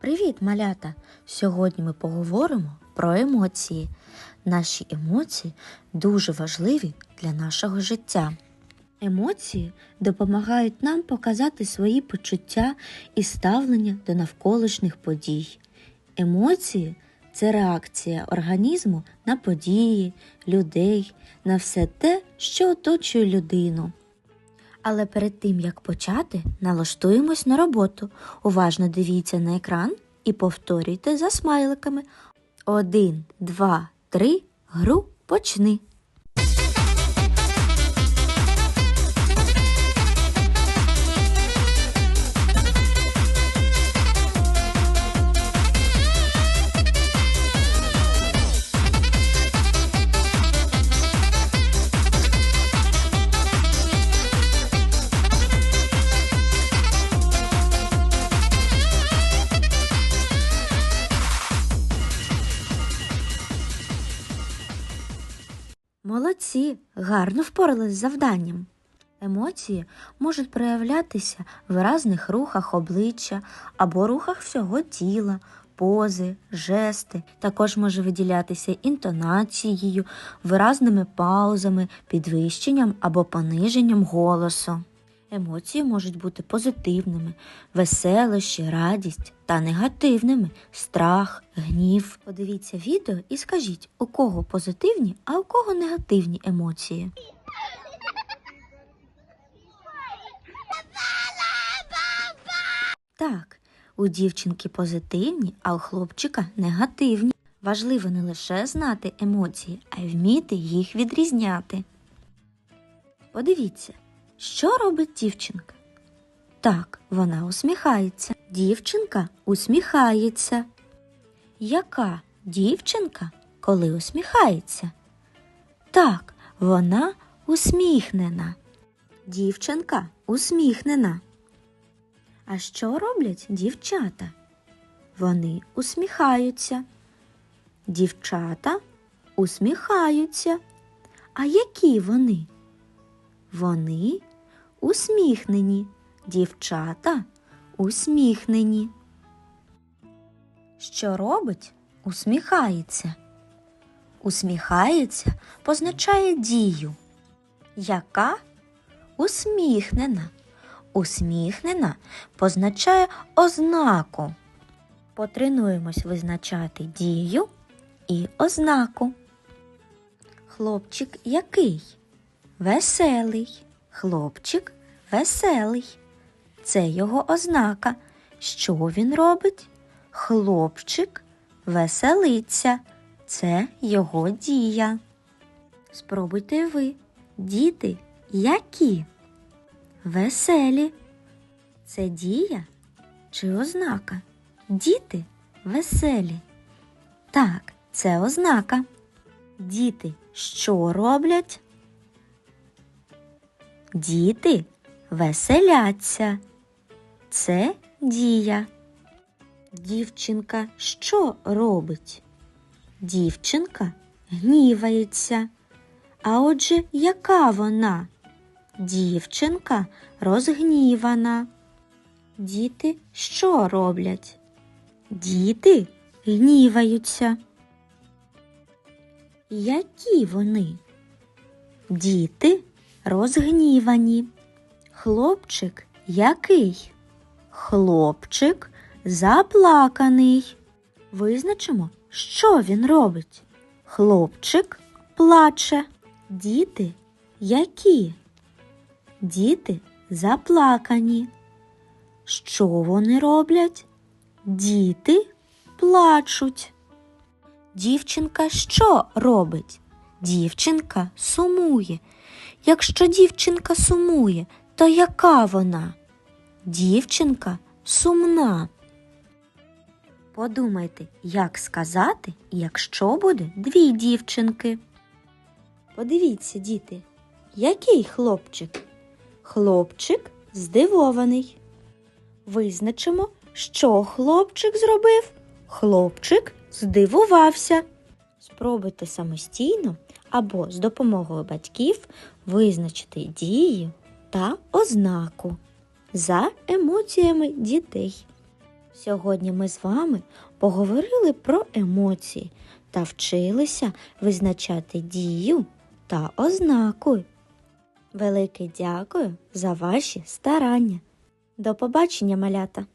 Привіт, малята! Сьогодні ми поговоримо про емоції. Наші емоції дуже важливі для нашого життя. Емоції допомагають нам показати свої почуття і ставлення до навколишніх подій. Емоції це реакція організму на події, людей, на все те, що оточує людину. Але перед тим як почати, налаштуємось на роботу. Уважно дивіться на екран і повторюйте за смайликами. Один, два, три. Гру почни. Молодці, гарно впорались з завданням. Емоції можуть проявлятися в виразних рухах обличчя або рухах всього тіла, пози, жести. Також може виділятися інтонацією, виразними паузами, підвищенням або пониженням голосу. Емоції можуть бути позитивними, веселощі, радість та негативними страх, гнів. Подивіться відео і скажіть, у кого позитивні, а у кого негативні емоції. Так, у дівчинки позитивні, а у хлопчика негативні. Важливо не лише знати емоції, а й вміти їх відрізняти. Подивіться, що робить дівчинка? Так, вона усміхається. Дівчинка усміхається. Яка дівчинка, коли усміхається? Так, вона усміхнена. Дівчинка усміхнена. А що роблять дівчата? Вони усміхаються. Дівчата усміхаються. А які вони? Вони усміхнені, дівчата усміхнені. Що робить? Усміхається. Усміхається позначає дію. Яка? Усміхнена. Усміхнена позначає ознаку. Потренуємось визначати дію і ознаку. Хлопчик який? Веселий. Хлопчик веселий. Це його ознака. Що він робить? Хлопчик веселиться. Це його дія. Спробуйте ви, діти, які? Веселі. Це дія чи ознака? Діти веселі. Так, це ознака. Діти що роблять? Діти веселяться. Це дія. Дівчинка що робить? Дівчинка гнівається. А отже, яка вона? Дівчинка розгнівана. Діти що роблять? Діти гніваються. Які вони? Діти розгнівані. Хлопчик який? Хлопчик заплаканий. Визначимо, що він робить. Хлопчик плаче. Діти які? Діти заплакані. Що вони роблять? Діти плачуть. Дівчинка що робить? Дівчинка сумує. Якщо дівчинка сумує, то яка вона? Дівчинка сумна. Подумайте, як сказати, якщо буде дві дівчинки. Подивіться, діти, який хлопчик? Хлопчик здивований. Визначимо, що хлопчик зробив. Хлопчик здивувався. Спробуйте самостійно або з допомогою батьків визначити дію та ознаку за емоціями дітей. Сьогодні ми з вами поговорили про емоції та вчилися визначати дію та ознаку. Велике дякую за ваші старання. До побачення, малята!